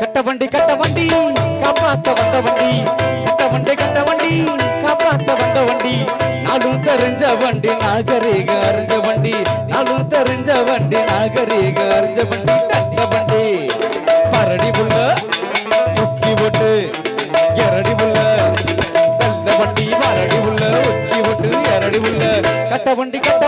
கட்ட வண்டி கட்ட வண்டி காப்பாத்த வந்த வண்டி வண்டி வண்டி நாகரீக அறிஞ்ச வண்டி. நாளும் தெரிஞ்ச வண்டி நாகரீக அறிஞ்ச வண்டி. தட்ட வண்டி. பரடி புள்ள முக்கி போட்டு எரடி புள்ள. வெள்ள வண்டி மரடி புள்ள முக்கி போட்டு எரடி புள்ள. கட்ட வண்டி கட்ட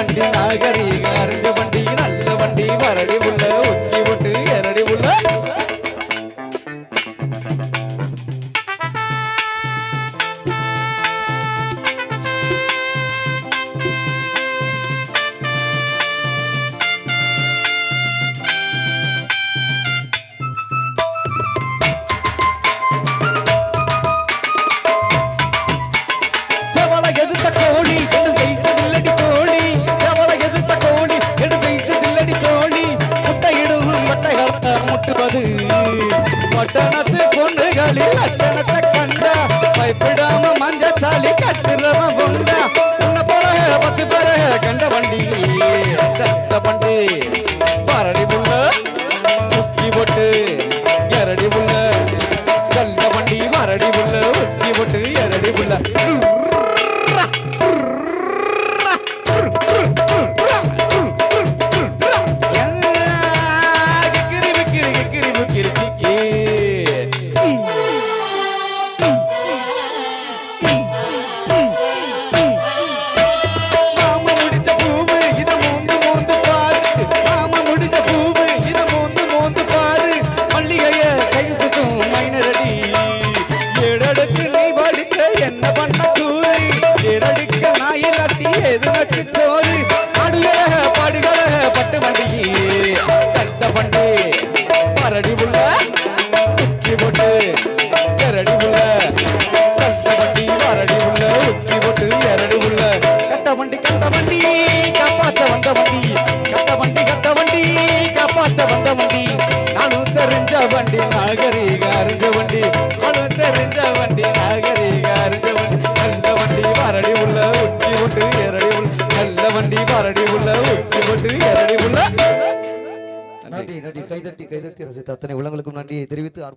தெரிஞ்ச நகரில் பட்டணத்து பொண்ணுகளில் லட்சணத்தை கண்ட பயப்படாம மஞ்சத்தாலி கட்டுறவன் எது சோறு பாடுகள பாடுகள பட்டு வண்டி கட்ட வண்டி பரடி உள்ள உக்கி போட்டு எரடி உள்ள. கட்ட வண்டி பரடி உள்ள உக்கி போட்டு எரடி உள்ள. கட்ட வண்டி கட்ட வண்டி காப்பாத்த வந்த வண்டி. கட்ட வண்டி கட்ட வண்டி காப்பாத்த வந்த வண்டி. நானும் தெரிஞ்ச வண்டி அறிஞ்ச வண்டி. நானும் தெரிஞ்ச வண்டி நாகரிக வண்டி பரடி உள்ள உக்கி பட்டு எரடி உள்ள. நன்றி நன்றி. கைதட்டி கைதட்டி ரசித்த அத்தனை உள்ளங்களுக்கும் நன்றியை தெரிவித்து அற்புதம்.